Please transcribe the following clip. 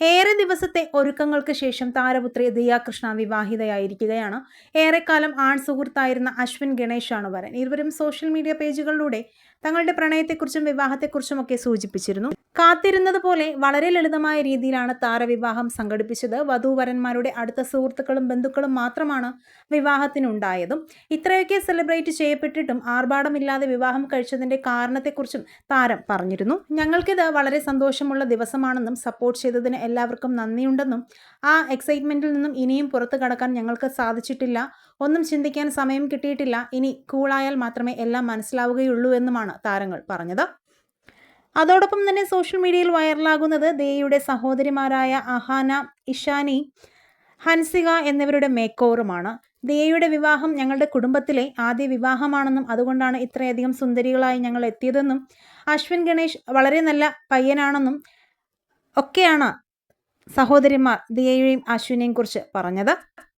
ഏറെ ദിവസത്തെ ഒരുക്കങ്ങൾക്ക് ശേഷം താരപുത്രി ദിയാകൃഷ്ണ വിവാഹിതയായിരിക്കുകയാണ്. ഏറെക്കാലം ആൺ സുഹൃത്തായിരുന്ന അശ്വിൻ ഗണേഷാണ് വരൻ. ഇരുവരും സോഷ്യൽ മീഡിയ പേജുകളിലൂടെ തങ്ങളുടെ പ്രണയത്തെക്കുറിച്ചും വിവാഹത്തെക്കുറിച്ചും ഒക്കെ സൂചിപ്പിച്ചിരുന്നു. കാത്തിരുന്നത് പോലെ വളരെ ലളിതമായ രീതിയിലാണ് താരവിവാഹം സംഘടിപ്പിച്ചത്. വധൂവരന്മാരുടെ അടുത്ത സുഹൃത്തുക്കളും ബന്ധുക്കളും മാത്രമാണ് വിവാഹത്തിനുണ്ടായതും. ഇത്രയൊക്കെ സെലിബ്രേറ്റ് ചെയ്യപ്പെട്ടിട്ടും ആർഭാടമില്ലാതെ വിവാഹം കഴിച്ചതിന്റെ കാരണത്തെക്കുറിച്ചും താരം പറഞ്ഞിരുന്നു. ഞങ്ങൾക്കിത് വളരെ സന്തോഷമുള്ള ദിവസമാണെന്നും സപ്പോർട്ട് ചെയ്തതിന് എല്ലാവർക്കും നന്ദിയുണ്ടെന്നും ആ എക്സൈറ്റ്മെന്റിൽ നിന്നും ഇനിയും പുറത്തു കടക്കാൻ ഞങ്ങൾക്ക് സാധിച്ചിട്ടില്ല. ഒന്നും ചിന്തിക്കാൻ സമയം കിട്ടിയിട്ടില്ല. ഇനി കൂളായാൽ മാത്രമേ എല്ലാം മനസ്സിലാവുകയുള്ളൂ എന്നുമാണ് താരങ്ങൾ പറഞ്ഞത്. അതോടൊപ്പം തന്നെ സോഷ്യൽ മീഡിയയിൽ വൈറലാകുന്നത് ദേയുടെ സഹോദരിമാരായ അഹാന ഇഷാനി ഹൻസിക എന്നിവരുടെ മേക്കോറുമാണ്. ദേയുടെ വിവാഹം ഞങ്ങളുടെ കുടുംബത്തിലെ ആദ്യ വിവാഹമാണെന്നും അതുകൊണ്ടാണ് ഇത്രയധികം സുന്ദരികളായി ഞങ്ങൾ എത്തിയതെന്നും അശ്വിൻ ഗണേഷ് വളരെ നല്ല പയ്യനാണെന്നും ഒക്കെയാണ് സഹോദരിമാർ ദിയയെയും അശ്വിനെയും കുറിച്ച് പറഞ്ഞത്.